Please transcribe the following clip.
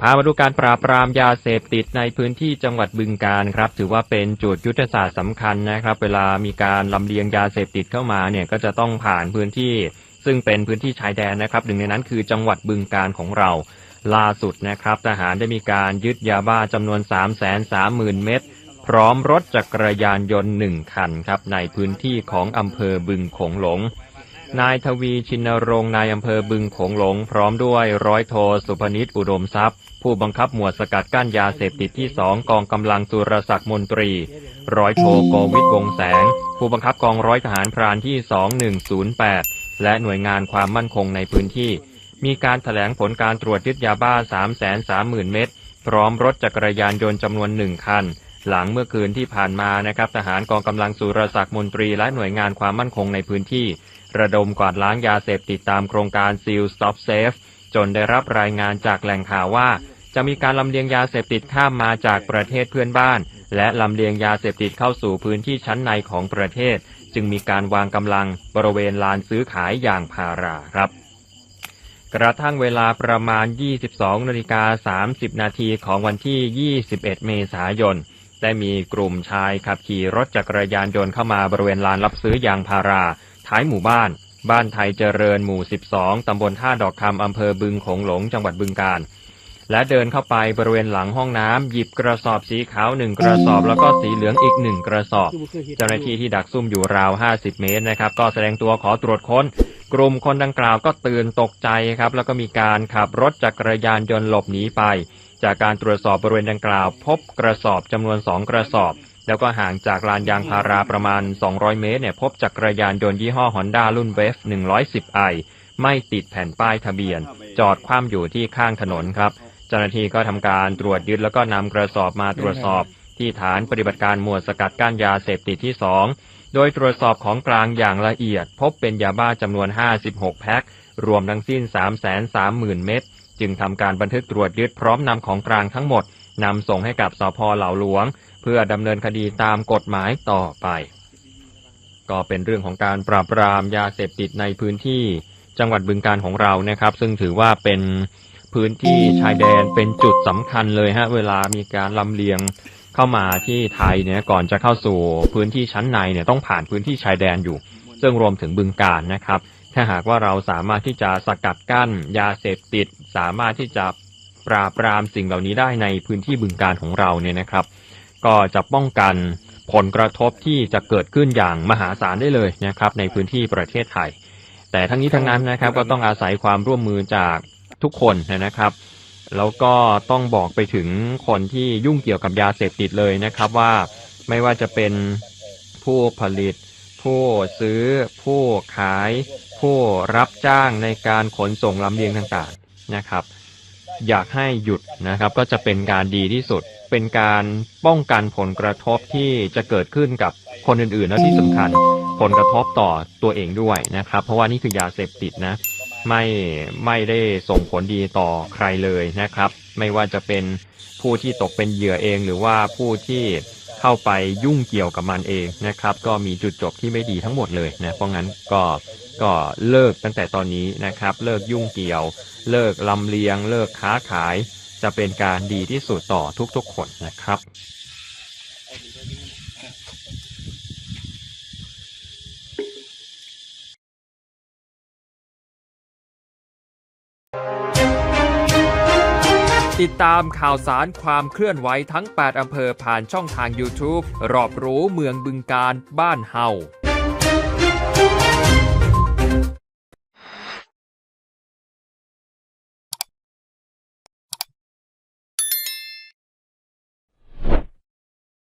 พามาดูการปราบปรามยาเสพติดในพื้นที่จังหวัดบึงกาฬครับ ถือว่าเป็นจุดยุทธศาสตร์สำคัญนะครับ เวลามีการลำเลียงยาเสพติดเข้ามาเนี่ยก็จะต้องผ่านพื้นที่ ซึ่งเป็นพื้นที่ชายแดนนะครับ หนึ่งในนั้นคือจังหวัดบึงกาฬของเราล่าสุดนะครับทหารได้มีการยึดยาบ้าจำนวน 3 3 0 0 0 0 เม็ดพร้อมรถจักรยานยนต์หนึ่งคันครับในพื้นที่ของอำเภอบึงโขงหลง นายทวีชินรงค์นายอำเภอบึงโขงหลง พร้อมด้วยร้อยโทสุพนิษฐ์อุดมทรัพย์ ผู้บังคับหมวดสกัดกั้นยาเสพติดที่สองกองกำลังสุรศักดิ์มนตรี ร้อยโทโกวิทวงแสง ผู้บังคับกองร้อยทหารพรานที่ 2108 และหน่วยงานความมั่นคงในพื้นที่ มีการแถลงผลการตรวจยึดยาบ้า 330,000 เม็ดพร้อมรถจักรยานยนต์จำนวนหนึ่งคัน หลังเมื่อคืนที่ผ่านมานะครับทหารกองกำลังสุรศักดิ์มนตรีและหน่วยงานความมั่นคงในพื้นที่ ระดมกวาดล้างยาเสพติดตามโครงการ Seal Stop Safe จนได้รับรายงานจากแหล่งข่าวว่า จะมีการลำเลียงยาเสพติดข้ามมาจากประเทศเพื่อนบ้าน และลำเลียงยาเสพติดเข้าสู่พื้นที่ชั้นในของประเทศ จึงมีการวางกำลังบริเวณลานซื้อขายอย่างพาราครับกระทั่งเวลาประมาณ 22นาฬิกา30 นาทีของวันที่ 21 เมษายน ได้มีกลุ่มชายขับขี่รถจักรยานยนต์เข้ามาบริเวณลานรับซื้อยางพารา ท้ายหมู่บ้าน บ้านไทยเจริญหมู่ 12 ตำบลท่าดอกคำอำเภอบึงโขงหลง จังหวัดบึงกาฬ และเดินเข้าไปบริเวณหลังห้องน้ำหยิบกระสอบสีขาวหนึ่งกระสอบ แล้วก็สีเหลืองอีกหนึ่งกระสอบ เจ้าหน้าที่ที่ดักซุ่มอยู่ราว 50 เมตรนะครับ ก็แสดงตัวขอตรวจค้น กลุ่มคนดังกล่าวก็ตื่นตกใจครับ แล้วก็มีการขับรถจักรยานยนต์หลบหนีไป จากการตรวจสอบบริเวณดังกล่าว พบกระสอบจำนวน2กระสอบ แล้วก็ห่างจากลานยางพาราประมาณ 200 เมตรเนี่ยพบจักรยานยนต์ยี่ห้อฮอนด้ารุ่นเวฟ 110i ไม่ติดแผ่นป้ายทะเบียน จอดคว่ำอยู่ที่ข้างถนนครับ เจ้าหน้าที่ก็ทำการตรวจยึดแล้วก็นำกระสอบมาตรวจสอบ ที่ฐานปฏิบัติการหมวดสกัดกั้นยาเสพติดที่ 2 โดยตรวจสอบของกลางอย่างละเอียด พบเป็นยาบ้าจำนวน 56 แพ็ครวมทั้งสิ้น 330,000 เม็ด จึงทำการบันทึกตรวจยึดพร้อมนำของกลางทั้งหมดนำส่งให้กับสพเหล่าหลวง เพื่อดำเนินคดีตามกฎหมายต่อไป ก็เป็นเรื่องของการปราบปรามยาเสพติดในพื้นที่จังหวัดบึงการของเรานะครับ ซึ่งถือว่าเป็นพื้นที่ชายแดนเป็นจุดสำคัญเลยฮะเวลามีการลำเลียงเข้ามาที่ไทยเนี่ยก่อนจะเข้าสู่พื้นที่ชั้นในเนี่ยต้องผ่านพื้นที่ชายแดนอยู่ ซึ่งรวมถึงบึงการนะครับ ถ้าหากว่าเราสามารถที่จะสกัดกั้น ยาเสพติด สามารถที่จะปราบปรามสิ่งเหล่านี้ได้ในพื้นที่บึงการของเราเนี่ยนะครับ ก็จะป้องกันผลกระทบที่จะเกิดขึ้นอย่างมหาศาลได้เลยนะครับ ในพื้นที่ประเทศไทย แต่ทั้งนี้ทั้งนั้นนะครับก็ต้องอาศัยความร่วมมือจากทุกคนนะครับ แล้วก็ต้องบอกไปถึงคนที่ยุ่งเกี่ยวกับยาเสพติดเลยนะครับว่าไม่ว่าจะเป็นผู้ผลิต ผู้ซื้อ ผู้ขาย ผู้รับจ้างในการขนส่งลำเลียงต่างๆนะครับ อยากให้หยุดนะครับ ก็จะเป็นการดีที่สุด เป็นการป้องกันผลกระทบที่จะเกิดขึ้นกับคนอื่นๆและที่สำคัญ ผลกระทบต่อตัวเองด้วยนะครับ เพราะว่านี่คือยาเสพติดนะ ไม่ไม่ได้ส่งผลดีต่อใครเลยนะครับ ไม่ว่าจะเป็นผู้ที่ตกเป็นเหยื่อเองหรือว่าผู้ที่เข้าไปยุ่งเกี่ยวกับมันเองนะครับ ก็มีจุดจบที่ไม่ดีทั้งหมดเลยนะเพราะงั้นก็ ก็เลิกตั้งแต่ตอนนี้นะครับ เลิกยุ่งเกี่ยว เลิกลำเลียง เลิกค้าขาย จะเป็นการดีที่สุดต่อทุกๆคนนะครับติดตามข่าวสารความเคลื่อนไหวทั้ง 8 อำเภอผ่านช่องทาง YouTube รอบรู้เมืองบึงการบ้านเฮา